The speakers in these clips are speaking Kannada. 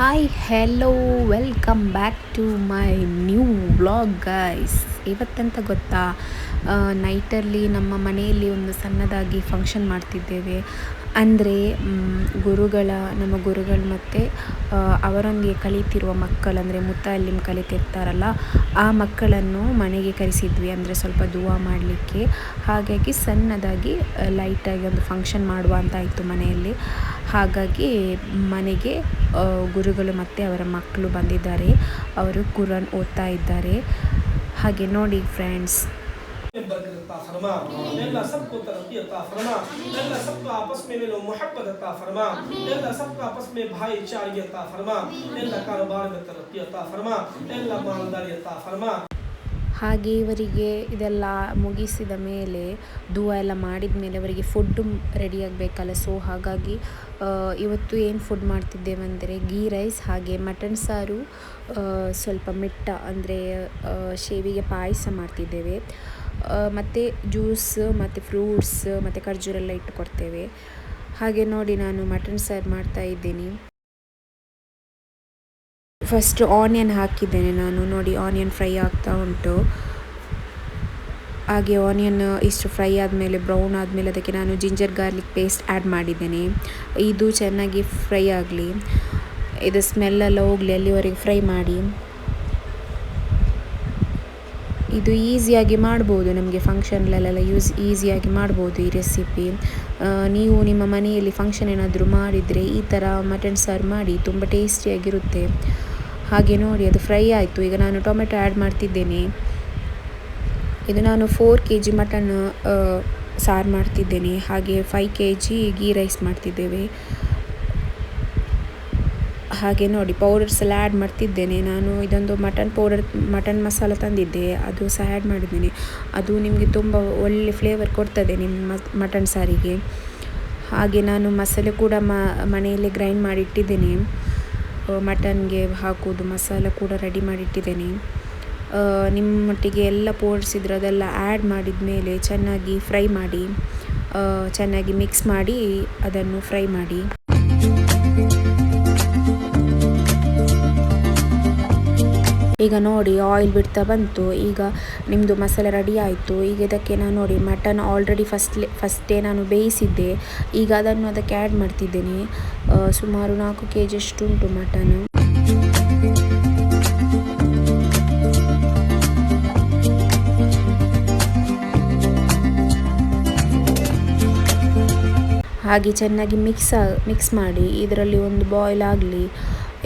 Hi hello welcome back to my new vlog guys ಇವತ್ತಂತ ಗೊತ್ತಾ? ನೈಟಲ್ಲಿ ನಮ್ಮ ಮನೆಯಲ್ಲಿ ಒಂದು ಸಣ್ಣದಾಗಿ ಫಂಕ್ಷನ್ ಮಾಡ್ತಿದ್ದೇವೆ. ಅಂದರೆ ಗುರುಗಳ, ನಮ್ಮ ಗುರುಗಳು ಮತ್ತು ಅವರೊಂದಿಗೆ ಕಲಿತಿರುವ ಮಕ್ಕಳು, ಅಂದರೆ ಮುತ್ತಾಲಿಮ್ ಕಲಿತಿರ್ತಾರಲ್ಲ, ಆ ಮಕ್ಕಳನ್ನು ಮನೆಗೆ ಕರೆಸಿದ್ವಿ. ಅಂದರೆ ಸ್ವಲ್ಪ ದುವಾ ಮಾಡಲಿಕ್ಕೆ. ಹಾಗಾಗಿ ಸಣ್ಣದಾಗಿ ಲೈಟಾಗಿ ಒಂದು ಫಂಕ್ಷನ್ ಮಾಡುವ ಅಂತ ಆಯಿತು ಮನೆಯಲ್ಲಿ. ಹಾಗಾಗಿ ಮನೆಗೆ ಗುರುಗಳು ಮತ್ತೆ ಅವರ ಮಕ್ಕಳು ಬಂದಿದ್ದಾರೆ. ಅವರು ಕುರನ್ ಇದ್ದಾರೆ. ಹಾಗೆ ನೋಡಿ ಫ್ರೆಂಡ್ಸ್ ಎಲ್ಲರಂತಾ ಫರ್ಮಾ. ಎಲ್ಲ ಎಲ್ಲ ಫರ್ಮಾ. ಹಾಗೆ ಇವರಿಗೆ ಇದೆಲ್ಲ ಮುಗಿಸಿದ ಮೇಲೆ ದುವಾ ಎಲ್ಲ ಮಾಡಿದ ಮೇಲೆ ಅವರಿಗೆ ಫುಡ್ಡು ರೆಡಿ ಆಗಬೇಕಲ್ಲ. ಸೊ ಹಾಗಾಗಿ ಇವತ್ತು ಏನು ಫುಡ್ ಮಾಡ್ತಿದ್ದೇವೆಂದರೆ ಗೀ ರೈಸ್ ಹಾಗೆ ಮಟನ್ ಸಾರು ಸ್ವಲ್ಪ ಮಿಟ್ಟ ಅಂದರೆ ಶೇವಿಗೆ ಪಾಯಸ ಮಾಡ್ತಿದ್ದೇವೆ. ಮತ್ತು ಜ್ಯೂಸ್ ಮತ್ತು ಫ್ರೂಟ್ಸ್ ಮತ್ತು ಖರ್ಜೂರೆಲ್ಲ ಇಟ್ಟು ಕೊಡ್ತೇವೆ. ಹಾಗೆ ನೋಡಿ ನಾನು ಮಟನ್ ಸಾರು ಮಾಡ್ತಾ ಇದ್ದೀನಿ. ಫಸ್ಟ್ ಆನಿಯನ್ ಹಾಕಿದ್ದೇನೆ ನಾನು. ನೋಡಿ ಆನಿಯನ್ ಫ್ರೈ ಆಗ್ತಾ ಉಂಟು. ಹಾಗೆ ಆನಿಯನ್ ಇಷ್ಟು ಫ್ರೈ ಆದಮೇಲೆ ಬ್ರೌನ್ ಆದಮೇಲೆ, ಅದಕ್ಕೆ ನಾನು ಜಿಂಜರ್ ಗಾರ್ಲಿಕ್ ಪೇಸ್ಟ್ ಆ್ಯಡ್ ಮಾಡಿದ್ದೇನೆ. ಇದು ಚೆನ್ನಾಗಿ ಫ್ರೈ ಆಗಲಿ. ಇದು ಸ್ಮೆಲ್ಲೆಲ್ಲ ಹೋಗಲಿ, ಅಲ್ಲಿವರೆಗೆ ಫ್ರೈ ಮಾಡಿ. ಇದು ಈಸಿಯಾಗಿ ಮಾಡ್ಬೋದು. ನಮಗೆ ಫಂಕ್ಷನ್ಲೆಲ್ಲ ಯೂಸ್ ಈಸಿಯಾಗಿ ಮಾಡ್ಬೋದು ಈ ರೆಸಿಪಿ ನೀವು ನಿಮ್ಮ ಮನೆಯಲ್ಲಿ ಫಂಕ್ಷನ್ ಏನಾದರೂ ಮಾಡಿದರೆ ಈ ಥರ ಮಟನ್ ಸಾರು ಮಾಡಿ, ತುಂಬ ಟೇಸ್ಟಿಯಾಗಿರುತ್ತೆ ಹಾಗೆ ನೋಡಿ, ಅದು ಫ್ರೈ ಆಯಿತು. ಈಗ ನಾನು ಟೊಮೆಟೊ ಆ್ಯಡ್ ಮಾಡ್ತಿದ್ದೇನೆ. ಇದು ನಾನು ಫೋರ್ ಕೆ ಜಿ ಮಟನ್ ಸಾರು ಮಾಡ್ತಿದ್ದೇನೆ. ಹಾಗೆ five K G ghee rice ಮಾಡ್ತಿದ್ದೇವೆ. ಹಾಗೆ ನೋಡಿ ಪೌಡರ್ಸ್ ಎಲ್ಲ ಆ್ಯಡ್ ಮಾಡ್ತಿದ್ದೇನೆ. ನಾನು ಇದೊಂದು ಮಟನ್ ಪೌಡರ್ ಮಟನ್ ಮಸಾಲ ತಂದಿದ್ದೆ. ಅದು ಸಹ ಆ್ಯಡ್ ಮಾಡಿದ್ದೀನಿ. ಅದು ನಿಮಗೆ ತುಂಬ ಒಳ್ಳೆ ಫ್ಲೇವರ್ ಕೊಡ್ತದೆ ನಿಮ್ಮ ಮಟನ್ ಸಾರಿಗೆ. ಹಾಗೆ ನಾನು ಮಸಾಲೆ ಕೂಡ ಮನೆಯಲ್ಲೇ ಗ್ರೈಂಡ್ ಮಾಡಿ ಇಟ್ಟಿದ್ದೇನೆ. ಮಟನ್ಗೆ ಹಾಕೋದು ಮಸಾಲ ಕೂಡ ರೆಡಿ ಮಾಡಿಟ್ಟಿದ್ದೇನೆ. ನಿಮ್ಮೊಟ್ಟಿಗೆ ಎಲ್ಲ ಪೋಡ್ಸಿದ್ರೆ ಅದೆಲ್ಲ ಆ್ಯಡ್ ಮಾಡಿದ ಮೇಲೆ ಚೆನ್ನಾಗಿ ಫ್ರೈ ಮಾಡಿ ಚೆನ್ನಾಗಿ ಮಿಕ್ಸ್ ಮಾಡಿ ಅದನ್ನು ಫ್ರೈ ಮಾಡಿ. ಈಗ ನೋಡಿ ಆಯಿಲ್ ಬಿಡ್ತಾ ಬಂತು. ಈಗ ನಿಮ್ಮದು ಮಸಾಲೆ ರೆಡಿ ಆಯಿತು. ಈಗ ಇದಕ್ಕೆ ನಾನು ನೋಡಿ ಮಟನ್ ಆಲ್ರೆಡಿ ಫಸ್ಟ್ ಫಸ್ಟೇ ನಾನು ಬೇಯಿಸಿದ್ದೆ. ಈಗ ಅದನ್ನು ಅದಕ್ಕೆ ಆ್ಯಡ್ ಮಾಡ್ತಿದ್ದೇನೆ. ಸುಮಾರು ನಾಲ್ಕು ಕೆ ಜಿಯಷ್ಟು ಉಂಟು ಮಟನ್ ಹಾಗೆ ಚೆನ್ನಾಗಿ ಮಿಕ್ಸ್ ಮಿಕ್ಸ್ ಮಾಡಿ. ಇದರಲ್ಲಿ ಒಂದು ಬಾಯ್ಲ್ ಆಗಲಿ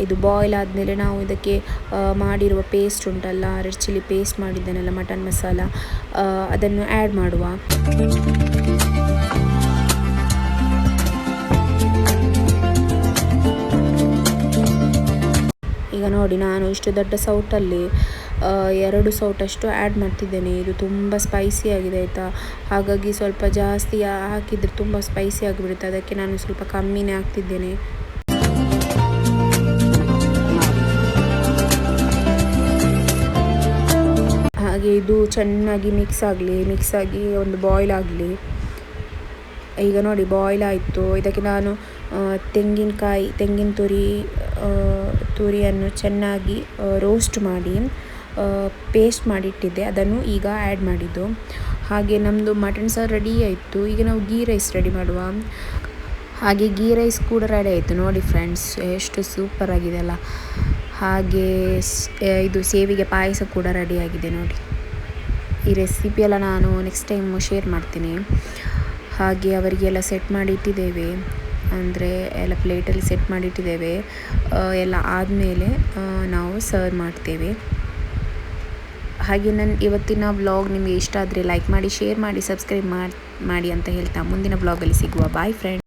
ಇದು ಬಾಯ್ಲ್ ಆದಮೇಲೆ ನಾವು ಇದಕ್ಕೆ ಮಾಡಿರುವ ಪೇಸ್ಟ್ ಉಂಟಲ್ಲ ರೆಡ್ ಚಿಲ್ಲಿ ಪೇಸ್ಟ್ ಮಾಡಿದ್ದೇನಲ್ಲ ಮಟನ್ ಮಸಾಲ ಅದನ್ನು ಆ್ಯಡ್ ಮಾಡುವ. ಈಗ ನೋಡಿ, ನಾನು ಇಷ್ಟು ದೊಡ್ಡ ಸೌಟಲ್ಲಿ ಎರಡು ಸೌಟಷ್ಟು ಆ್ಯಡ್ ಮಾಡ್ತಿದ್ದೇನೆ. ಇದು ತುಂಬ ಸ್ಪೈಸಿ ಆಗಿದೆ ಆಯಿತಾ? ಹಾಗಾಗಿ ಸ್ವಲ್ಪ ಜಾಸ್ತಿ ಹಾಕಿದರೆ ತುಂಬ ಸ್ಪೈಸಿ ಆಗಿಬಿಡುತ್ತೆ. ಅದಕ್ಕೆ ನಾನು ಸ್ವಲ್ಪ ಕಮ್ಮಿನೇ ಹಾಕ್ತಿದ್ದೇನೆ. ಹಾಗೆ ಇದು ಚೆನ್ನಾಗಿ ಮಿಕ್ಸ್ ಆಗಲಿ ಮಿಕ್ಸ್ ಆಗಿ ಒಂದು ಬಾಯ್ಲ್ ಆಗಲಿ. ಈಗ ನೋಡಿ ಬಾಯ್ಲ್ ಆಯಿತು. ಇದಕ್ಕೆ ನಾನು ತೆಂಗಿನಕಾಯಿ, ತೆಂಗಿನ ತುರಿ ತುರಿಯನ್ನು ಚೆನ್ನಾಗಿ ರೋಸ್ಟ್ ಮಾಡಿ ಪೇಸ್ಟ್ ಮಾಡಿಟ್ಟಿದ್ದೆ. ಅದನ್ನು ಈಗ ಆ್ಯಡ್ ಮಾಡಿದ್ದು. ಹಾಗೆ ನಮ್ಮದು ಮಟನ್ ಸಾರು ರೆಡಿ ಆಯಿತು. ಈಗ ನಾವು ಗೀ ರೈಸ್ ರೆಡಿ ಮಾಡುವ. ಹಾಗೆ ಗೀ ರೈಸ್ ಕೂಡ ರೆಡಿ ಆಯಿತು. ನೋಡಿ ಫ್ರೆಂಡ್ಸ್ ಎಷ್ಟು ಸೂಪರ್ ಆಗಿದೆ ಅಲ್ಲ. ಹಾಗೆ ಇದು ಸೇವಿಗೆ ಪಾಯಸ ಕೂಡ ರೆಡಿಯಾಗಿದೆ ನೋಡಿ. ಈ ರೆಸಿಪಿಯೆಲ್ಲ ನಾನು ನೆಕ್ಸ್ಟ್ ಟೈಮ್ ಶೇರ್ ಮಾಡ್ತೀನಿ. ಹಾಗೆ ಅವರಿಗೆಲ್ಲ ಸೆಟ್ ಮಾಡಿ ಇಟ್ಟಿದ್ದೇವೆ ಅಂದರೆ ಎಲ್ಲ ಪ್ಲೇಟಲ್ಲಿ ಸೆಟ್ ಮಾಡಿಟ್ಟಿದ್ದೇವೆ. ಎಲ್ಲ ಆದಮೇಲೆ ನಾವು ಸರ್ವ್ ಮಾಡ್ತೇವೆ. ಹಾಗೆ ನನ್ನ ಇವತ್ತಿನ ವ್ಲಾಗ್ ನಿಮಗೆ ಇಷ್ಟ ಆದರೆ ಲೈಕ್ ಮಾಡಿ ಶೇರ್ ಮಾಡಿ ಸಬ್ಸ್ಕ್ರೈಬ್ ಮಾಡಿ ಅಂತ ಹೇಳ್ತಾ ಮುಂದಿನ ವ್ಲಾಗಲ್ಲಿ ಸಿಗುವ. Boy friend